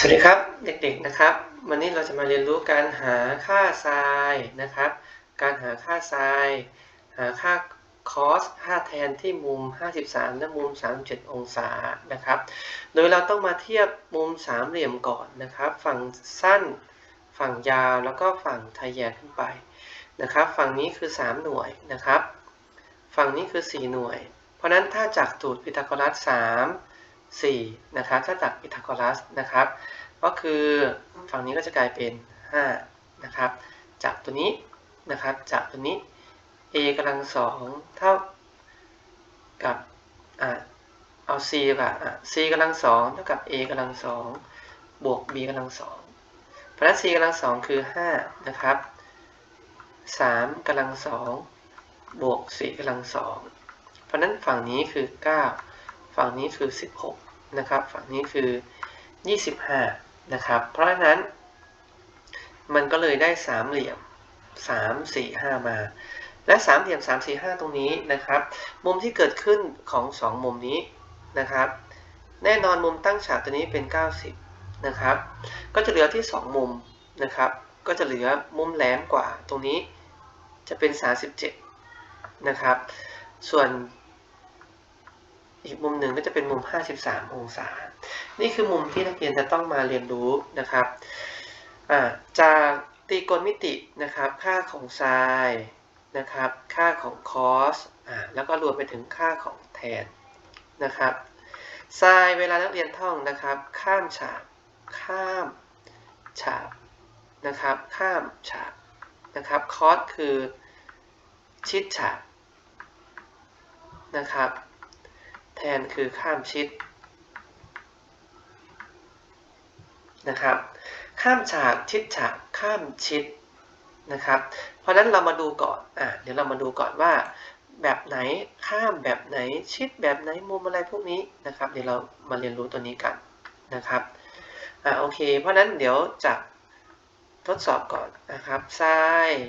สวัสดีครับเด็กๆนะครับ วันนี้เราจะมาเรียนรู้การหาค่าไซน์นะครับ การหาค่าไซน์หาค่าคอสค่าแทนที่มุม 53 และมุม 37 องศานะครับ โดยเราต้องมาเทียบมุมสามเหลี่ยมก่อนนะครับ ฝั่งสั้น ฝั่งยาวแล้วก็ฝั่งทะแยงขึ้นไปนะครับ ฝั่งนี้คือ 3 หน่วยนะครับ ฝั่งนี้คือ 4 หน่วย เพราะฉะนั้นถ้าจากสูตรพีทาโกรัส3 4 นะครับ ถ้าจากพีทาโกรัสนะครับ ก็คือฝั่งนี้ก็จะกลายเป็น 5 นะครับ จากตัวนี้นะครับ จากตัวนี้ a กำลังสองเท่ากับอ่าเอา c กับอ่า c กำลังสองเท่ากับ a กำลังสองบวก b กำลังสองเพราะฉะนั้น c กำลังสองคือ 5 นะครับ 3กำลังสองบวก 4กำลังสองเพราะฉะนั้นฝั่งนี้คือ 9 ฝั่งนี้คือ 16 นะครับ ฝั่งนี้คือ 25 นะครับ เพราะฉะนั้น มันก็เลยได้สามเหลี่ยม 3 4 5 มา และสามเหลี่ยม 3 4 5 ตรงนี้นะครับ มุมที่เกิดขึ้นของ 2 มุมนี้นะครับ แน่นอนมุมตั้งฉากตัวนี้เป็น 90 นะครับ ก็จะเหลือที่ 2 มุมนะครับ ก็จะเหลือมุมแหลมกว่าตรงนี้จะเป็น 37 นะครับ ส่วน อีกมุมหนึ่งก็จะเป็นมุม 53 องศา นี่คือมุมที่นักเรียนจะต้องมาเรียนรู้นะครับจากตรีโกณมิตินะครับ ค่าของไซน์นะครับ ค่าของคอสแล้วก็รวมไปถึงค่าของแทนนะครับไซน์เวลานักเรียนท่องนะครับ ข้ามฉากข้ามฉากนะครับ ข้ามฉากนะครับคอสคือชิดฉากนะครับ แทนคือข้ามชิดนะครับ ข้ามฉากชิดฉากข้ามชิดนะครับ เพราะนั้นเรามาดูก่อนอะเดี๋ยวเรามาดูก่อนว่า แบบไหนข้ามแบบไหนชิดแบบไหนมุมอะไรพวกนี้นะครับ เดี๋ยวเรามาเรียนรู้ตัวนี้กันนะครับอะโอเค เพราะนั้นเดี๋ยวจะทดสอบก่อนนะครับไซน์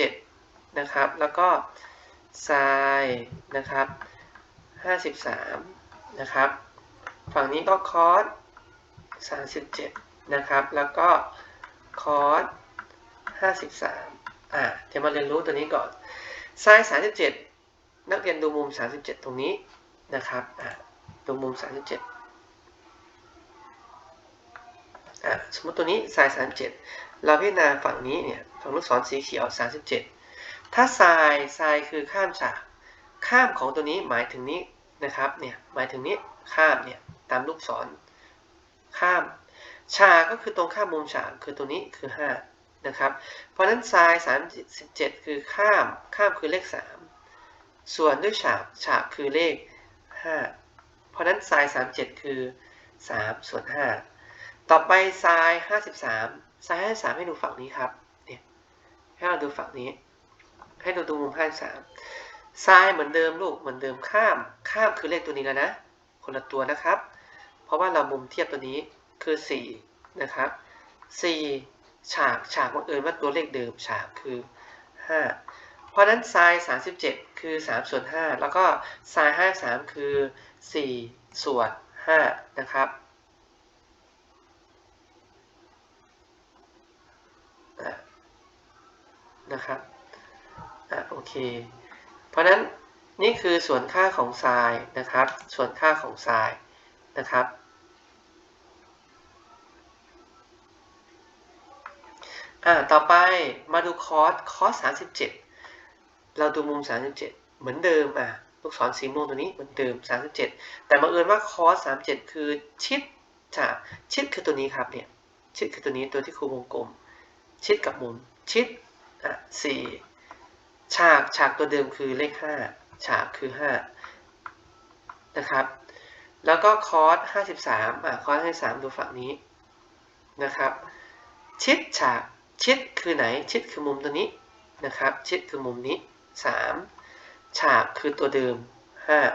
37 นะครับ แล้วก็ไซน์นะครับ 53 นะครับ ฝั่งนี้ก็คอส37 นะครับ แล้วก็คอส53 อ่าเดี๋ยวมาเรียนรู้ตัวนี้ก่อนไซน์37 นักเรียนดูมุม 37 ตรงนี้นะครับ อ่าดูมุม 37 อ่าสมมติตัวนี้ไซน์37 เราพิจารณาฝั่งนี้เนี่ย ฝั่งลูกศรสีเขียว 37 ถ้าไซน์ไซน์คือข้ามฉาก ข้ามของตัวนี้หมายถึงนี้นะครับเนี่ยหมายถึงนี้ข้ามเนี่ยตามลูกศรข้าม ฉากก็คือตรงข้ามมุมฉากคือตัวนี้คือ 5 นะครับ เพราะนั้นไซน์37 คือข้ามข้ามคือเลข 3 ส่วนด้วยฉากฉากคือเลข 5 เพราะนั้นไซน์37 คือ 3 ส่วน 5 ต่อไปไซน์53ไซน์53 ให้ดูฝั่งนี้ครับเนี่ยให้เราดูฝั่งนี้ ให้ดูตรงมุม 53 ทรายเหมือนเดิมลูกเหมือนเดิมข้ามข้ามคือเลขตัวนี้แล้วนะ คนละตัวนะครับ เพราะว่าเรามุมเทียบตัวนี้คือ 4 นะครับ 4 ฉากฉากบังเอิญว่าตัวเลขเดิมฉากคือ 5 เพราะนั้นไซน์37 คือ 3 ส่วน 5 แล้วก็ไซน์53 คือ 4 ส่วน 5 นะครับนะครับอะโอเค เพราะนั้นนี่คือส่วนค่าของไซน์นะครับ ส่วนค่าของไซน์นะครับ อ่า ต่อไปมาดูคอส คอส37เราดูมุม 37 เหมือนเดิมอะ ลูกศรสีม่วงตัวนี้เหมือนเดิม 37 แต่มาเอิญว่าคอส37 คือชิดจากชิดคือตัวนี้ครับเนี่ย ชิดคือตัวนี้ตัวที่ครูวงกลม ชิดกับมุม ชิดอะ4 ฉากฉากตัวเดิมคือเลข 5 ฉากคือ 5 นะครับ แล้วก็คอส53อะคอส53ดูฝั่งนี้นะครับ ชิดฉากชิดคือไหน ชิดคือมุมตัวนี้นะครับ ชิดคือมุมนี้ 3 ฉากคือตัวเดิม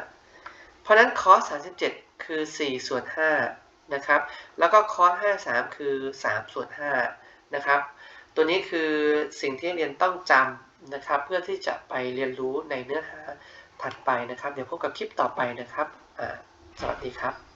5 เพราะนั้นคอส37 คือ 4 ส่วน5นะครับ แล้วก็คอส53 คือ 3 ส่วน5นะครับ ตัวนี้คือสิ่งที่เรียนต้องจำนะครับ เพื่อที่จะไปเรียนรู้ในเนื้อหาถัดไปนะครับ เดี๋ยวพบกับคลิปต่อไปนะครับ สวัสดีครับ